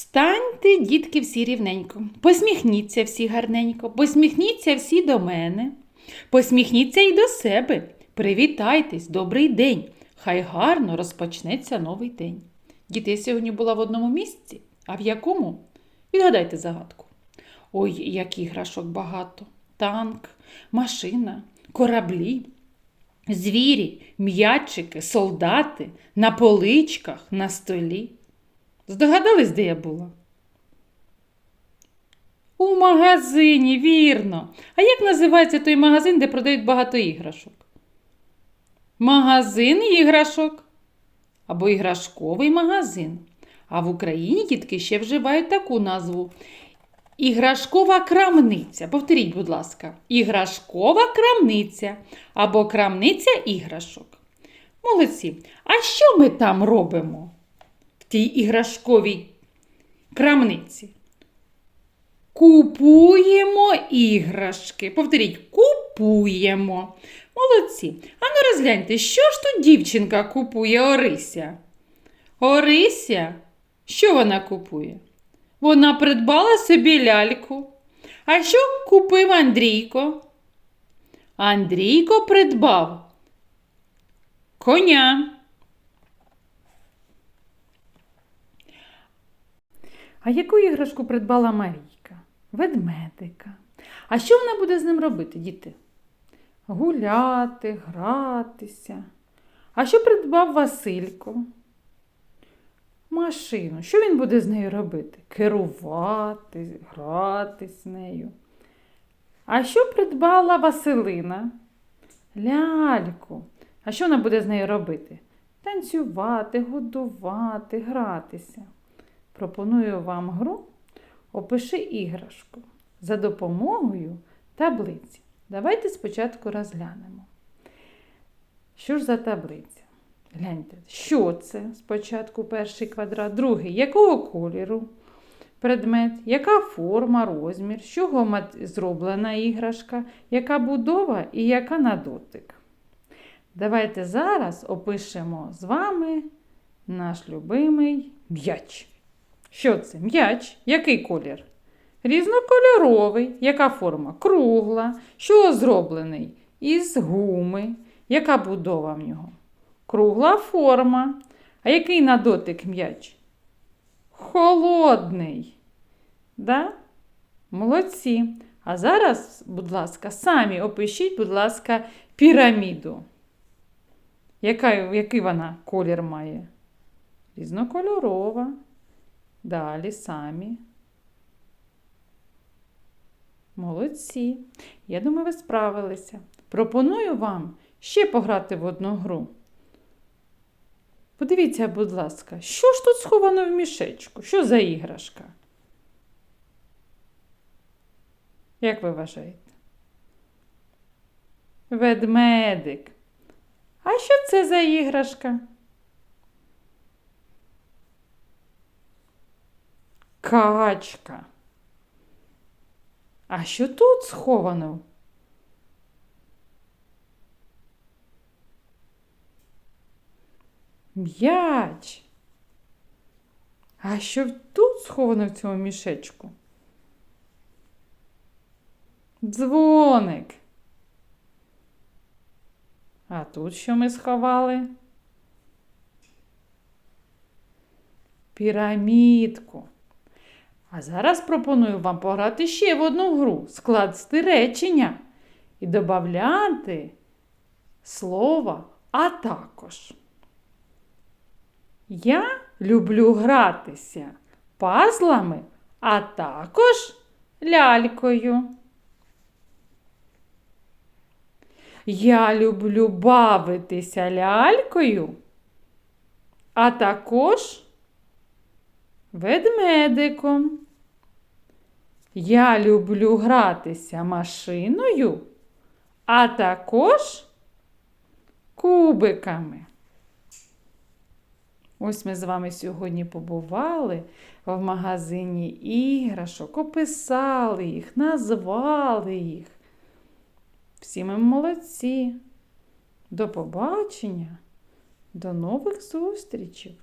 Встаньте, дітки, всі рівненько. Посміхніться всі гарненько, посміхніться всі до мене. Посміхніться й до себе. Привітайтесь, добрий день. Хай гарно розпочнеться новий день. Діти, я сьогодні була в одному місці, а в якому? Відгадайте загадку. Ой, як іграшок багато. Танк, машина, кораблі, звірі, м'ячики, солдати на поличках, на столі. Здогадались, де я була? У магазині, вірно. А як називається той магазин, де продають багато іграшок? Магазин іграшок або іграшковий магазин. А в Україні дітки ще вживають таку назву. Іграшкова крамниця. Повторіть, будь ласка, іграшкова крамниця або крамниця іграшок. Молодці. А що ми там робимо тій іграшковій крамниці? Купуємо іграшки. Повторіть, купуємо. Молодці. А ну розгляньте, що ж тут дівчинка купує Орися? Орися? Що вона купує? Вона придбала собі ляльку. А що купив Андрійко? Андрійко придбав коня. А яку іграшку придбала Марійка? Ведмедика. А що вона буде з ним робити, діти? Гуляти, гратися. А що придбав Василько? Машину. Що він буде з нею робити? Керувати, грати з нею. А що придбала Василина? Ляльку. А що вона буде з нею робити? Танцювати, годувати, гратися. Пропоную вам гру Опиши іграшку за допомогою таблиці. Давайте спочатку розглянемо. Що ж за таблиця? Гляньте, що це спочатку перший квадрат, другий, якого кольору предмет, яка форма, розмір, з чого зроблена іграшка, яка будова і яка на дотик. Давайте зараз опишемо з вами наш любимий м'яч. Що це? М'яч. Який колір? Різнокольоровий. Яка форма? Кругла. Що зроблений? Із гуми. Яка будова в нього? Кругла форма. А який на дотик м'яч? Холодний. Да? Молодці. А зараз, будь ласка, самі опишіть, будь ласка, піраміду. Яка, який вона колір має? Різнокольорова. Далі самі. Молодці. Я думаю, ви справилися. Пропоную вам ще пограти в одну гру. Подивіться, будь ласка, що ж тут сховано в мішечку? Що за іграшка? Як ви вважаєте? Ведмедик. А що це за іграшка? Качка. А що тут сховано? М'яч. А що тут сховано в цьому мішечку? Дзвоник. А тут що ми сховали? Пірамідку. А зараз пропоную вам пограти ще в одну гру, скласти речення і додати слово а також. Я люблю гратися пазлами, а також лялькою. Я люблю бавитися лялькою, а також ведмедиком. Я люблю гратися машиною, а також кубиками. Ось ми з вами сьогодні побували в магазині іграшок, описали їх, назвали їх. Всі ми молодці. До побачення, до нових зустрічей!